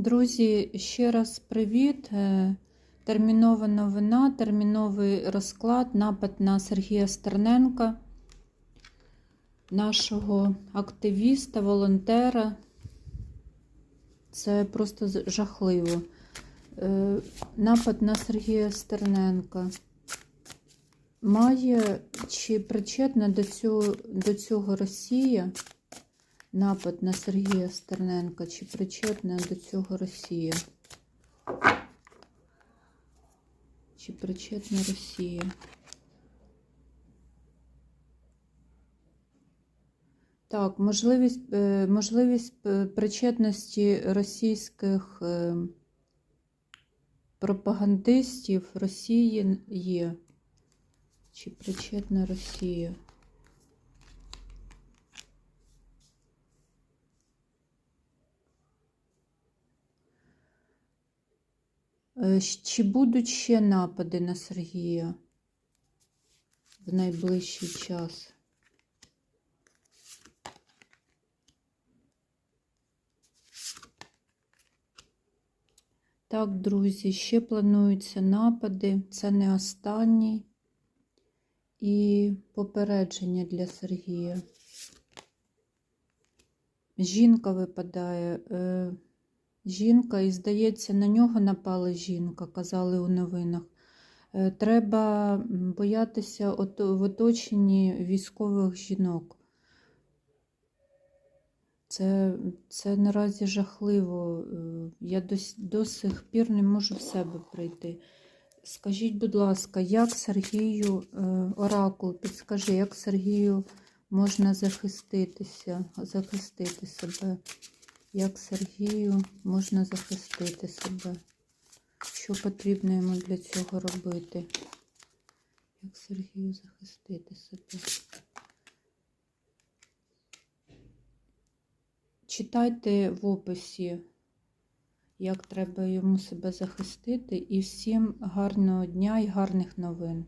Друзі, ще раз привіт. Е, Термінова новина, терміновий розклад, напад на Сергія Стерненка, нашого активіста, волонтера. Це просто жахливо. Е, Напад на Сергія Стерненка. Має чи причетна до цього, до цього Росія? Напад на Сергія Стерненка. Чи причетна до цього Росія? Чи причетна Росія? Так, можливість, е, можливість е, причетності російських е, пропагандистів Росії є. Чи причетна Росія? Чи будуть ще напади на Сергія в найближчий час? Так, друзі, ще плануються напади. Це не останній. І попередження для Сергія. Жінка випадає. Жінка, і здається, на нього напала жінка, казали у новинах. Е, Треба боятися в оточенні військових жінок. Це, це наразі жахливо. Е, Я до, до сих пір не можу в себе прийти. Скажіть, будь ласка, як Сергію, е, Оракул, підскажи, як Сергію можна захиститися, захистити себе? Як Сергію можна захистити себе? Що потрібно йому для цього робити? Як Сергію захистити себе? Читайте в описі, як треба йому себе захистити. І всім гарного дня і гарних новин.